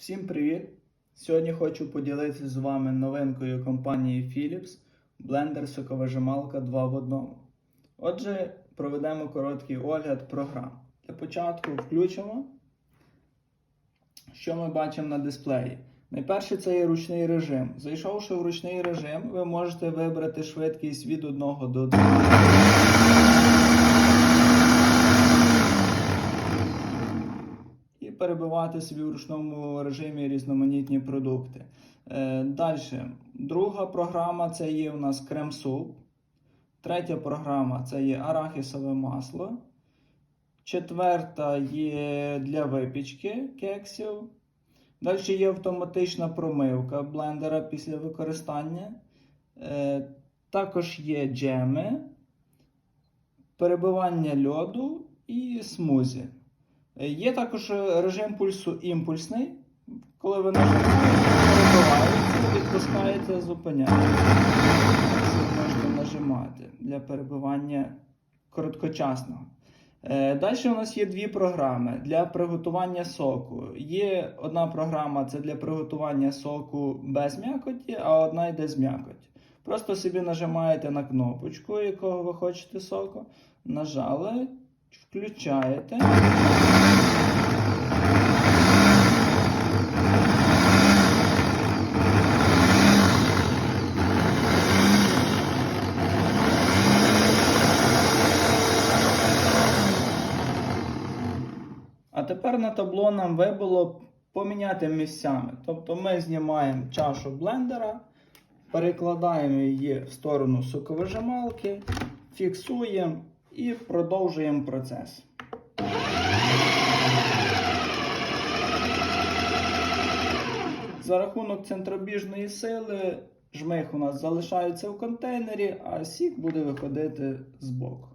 Всім привіт! Сьогодні хочу поділитися з вами новинкою компанії Philips блендер соковижималка 2 в 1. Отже, проведемо короткий огляд програм. Для початку включимо, що ми бачимо на дисплеї. Найперше це є ручний режим. Зайшовши в ручний режим, ви можете вибрати швидкість від 1 до 2. і перебивати собі в ручному режимі різноманітні продукти. Е, Далі, друга програма це є у нас крем-суп. Третя програма це є арахісове масло. Четверта є для випічки кексів. Далі є автоматична промивка блендера після використання. Е, Також є джеми, перебивання льоду і смузі. Е, Є також режим пульсу імпульсний. Коли ви нажимаєте, перебиваєте, відпускаєте, зупиняєте. Можете нажимати для перебивання короткочасного. Далі у нас є дві програми для приготування соку. Є одна програма це для приготування соку без м'якоті, а одна йде з м'якоті. Просто собі нажимаєте на кнопочку, якого ви хочете соку. Нажали, включаєте. А тепер на табло нам вибило поміняти місцями. Тобто ми знімаємо чашу блендера, перекладаємо її в сторону соковижималки, фіксуємо і продовжуємо процес. За рахунок центробіжної сили жмих у нас залишається в контейнері, а сік буде виходити з боку.